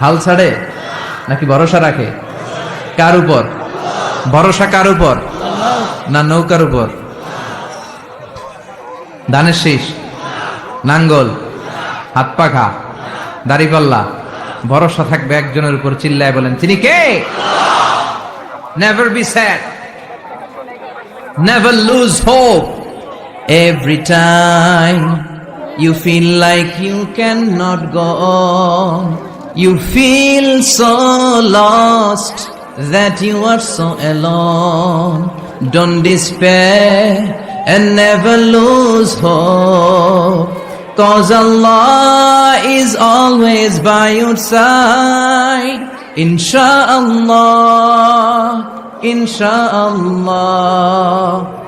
হাল ছাড়ে? নাকি ভরসা রাখে? কার উপর? ভরসা কার উপর? না নৌকার উপর? ধানের শীষ? নাঙ্গল? হাত পাখা? দাড়িপাল্লা ভরসা থাকবে একজনের উপর, চিল্লায় বলেন, তিনি কে? Never be sad never lose hope every time You feel like you cannot go on. You feel so lost that you are so alone. Don't despair and never lose hope. Cause Allah is always by your side. Insha'Allah, Insha'Allah.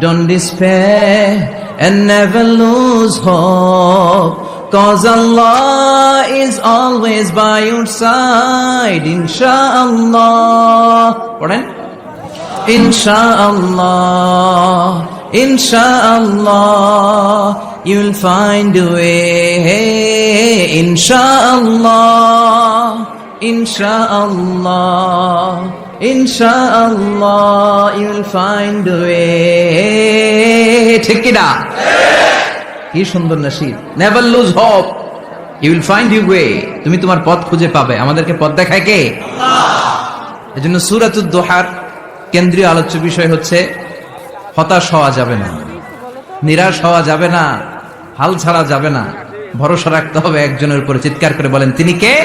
Don't despair and never lose hope. Cause Allah is always by your side, insha'Allah. Pardon? Insha'Allah, Insha'Allah, you'll find a way. Insha'Allah, Insha'Allah. Find a way. ঠিক কিনা কি সুন্দর নাসিব। Never lose hope you will find you way তুমি তোমার পথ খুঁজে পাবে। আমাদেরকে পথ দেখায় কে? এজন্য সুরাতুদ দোহার কেন্দ্রীয় আলোচ্য বিষয় হচ্ছে হতাশ হওয়া যাবে না। নিরাশ হওয়া যাবে না। হাল ছাড়া যাবে না। ভরসা রাখতে হবে একজনের উপরে। চিৎকার করে বলেন তিনি কে?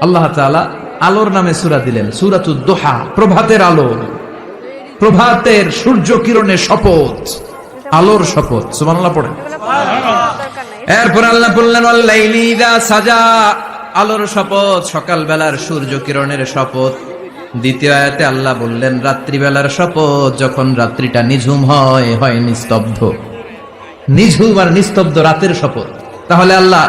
আল্লাহ তাআলা আলোর নামে সূরা দিলেন। সূরাতুদ দোহা, প্রভাতের আলো। প্রভাতের সূর্য কিরণের শপথ। আলোর শপথ। সুবহানাল্লাহ পড়েন। এরপর আল্লাহ বললেন "ওয়াল্লাইলি ইযা সাজা। আলোর শপথ সকাল বেলার সূর্য কিরণের শপথ। দ্বিতীয় আয়াতে আল্লাহ বললেন, রাত্রিবেলার শপথ, যখন রাত্রিটা নিঝুম হয় হয় নিস্তব্ধ। নিঝুম আর নিস্তব্ধ রাতের শপথ। তাহলে আল্লাহ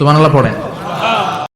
সুমান আল্লাহ পড়েন